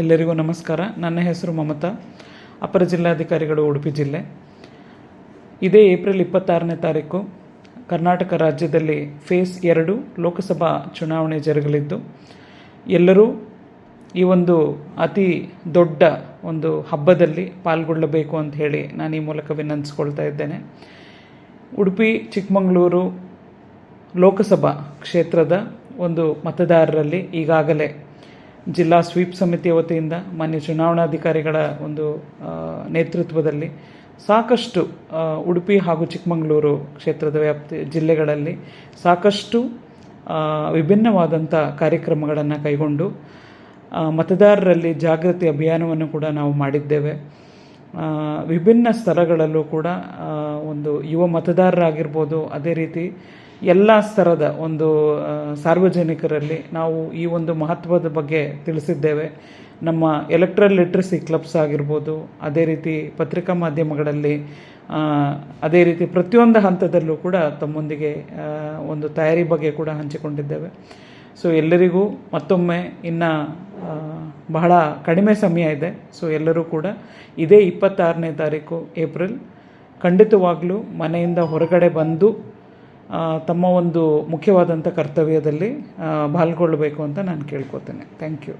ಎಲ್ಲರಿಗೂ ನಮಸ್ಕಾರ. ನನ್ನ ಹೆಸರು ಮಮತಾ. ಅಪರ ಜಿಲ್ಲಾಧಿಕಾರಿಗಳು ಉಡುಪಿ ಜಿಲ್ಲೆ. ಇದೇ ಏಪ್ರಿಲ್ ಇಪ್ಪತ್ತಾರನೇ ತಾರೀಕು ಕರ್ನಾಟಕ ರಾಜ್ಯದಲ್ಲಿ ಫೇಸ್ ಎರಡು ಲೋಕಸಭಾ ಚುನಾವಣೆ ಜರುಗಲಿದ್ದು, ಎಲ್ಲರೂ ಈ ಒಂದು ಅತಿ ದೊಡ್ಡ ಒಂದು ಹಬ್ಬದಲ್ಲಿ ಪಾಲ್ಗೊಳ್ಳಬೇಕು ಅಂತ ಹೇಳಿ ನಾನು ಈ ಮೂಲಕ ವಿನಂತಿಸ್ಕೊಳ್ತಾ ಇದ್ದೇನೆ. ಉಡುಪಿ, ಚಿಕ್ಕಮಗಳೂರು ಲೋಕಸಭಾ ಕ್ಷೇತ್ರದ ಒಂದು ಮತದಾರರಲ್ಲಿ ಈಗಾಗಲೇ ಜಿಲ್ಲಾ ಸ್ವೀಪ್ ಸಮಿತಿಯ ವತಿಯಿಂದ ಮಾನ್ಯ ಚುನಾವಣಾಧಿಕಾರಿಗಳ ಒಂದು ನೇತೃತ್ವದಲ್ಲಿ ಸಾಕಷ್ಟು ಉಡುಪಿ ಹಾಗೂ ಚಿಕ್ಕಮಗಳೂರು ಕ್ಷೇತ್ರದ ವ್ಯಾಪ್ತಿ ಜಿಲ್ಲೆಗಳಲ್ಲಿ ಸಾಕಷ್ಟು ವಿಭಿನ್ನವಾದಂಥ ಕಾರ್ಯಕ್ರಮಗಳನ್ನು ಕೈಗೊಂಡು ಮತದಾರರಲ್ಲಿ ಜಾಗೃತಿ ಅಭಿಯಾನವನ್ನು ಕೂಡ ನಾವು ಮಾಡಿದ್ದೇವೆ. ವಿಭಿನ್ನ ಸ್ಥಳಗಳಲ್ಲೂ ಕೂಡ ಒಂದು ಯುವ ಮತದಾರರಾಗಿರ್ಬೋದು, ಅದೇ ರೀತಿ ಎಲ್ಲ ಸ್ತರದ ಒಂದು ಸಾರ್ವಜನಿಕರಲ್ಲಿ ನಾವು ಈ ಒಂದು ಮಹತ್ವದ ಬಗ್ಗೆ ತಿಳಿಸಿದ್ದೇವೆ. ನಮ್ಮ ಎಲೆಕ್ಟ್ರಲ್ ಲಿಟ್ರಸಿ ಕ್ಲಬ್ಸ್ ಆಗಿರ್ಬೋದು, ಅದೇ ರೀತಿ ಪತ್ರಿಕಾ ಮಾಧ್ಯಮಗಳಲ್ಲಿ ಅದೇ ರೀತಿ ಪ್ರತಿಯೊಂದು ಹಂತದಲ್ಲೂ ಕೂಡ ತಮ್ಮೊಂದಿಗೆ ಒಂದು ತಯಾರಿ ಬಗ್ಗೆ ಕೂಡ ಹಂಚಿಕೊಂಡಿದ್ದೇವೆ. ಸೊ ಎಲ್ಲರಿಗೂ ಮತ್ತೊಮ್ಮೆ ಇನ್ನು ಬಹಳ ಕಡಿಮೆ ಸಮಯ ಇದೆ. ಸೊ ಎಲ್ಲರೂ ಕೂಡ ಇದೇ ಇಪ್ಪತ್ತಾರನೇ ತಾರೀಕು, ಏಪ್ರಿಲ್, ಖಂಡಿತವಾಗಲೂ ಮನೆಯಿಂದ ಹೊರಗಡೆ ಬಂದು ತಮ್ಮ ಒಂದು ಮುಖ್ಯವಾದಂಥ ಕರ್ತವ್ಯದಲ್ಲಿ ಪಾಲ್ಗೊಳ್ಳಬೇಕು ಅಂತ ನಾನು ಕೇಳ್ಕೊತೇನೆ. Thank you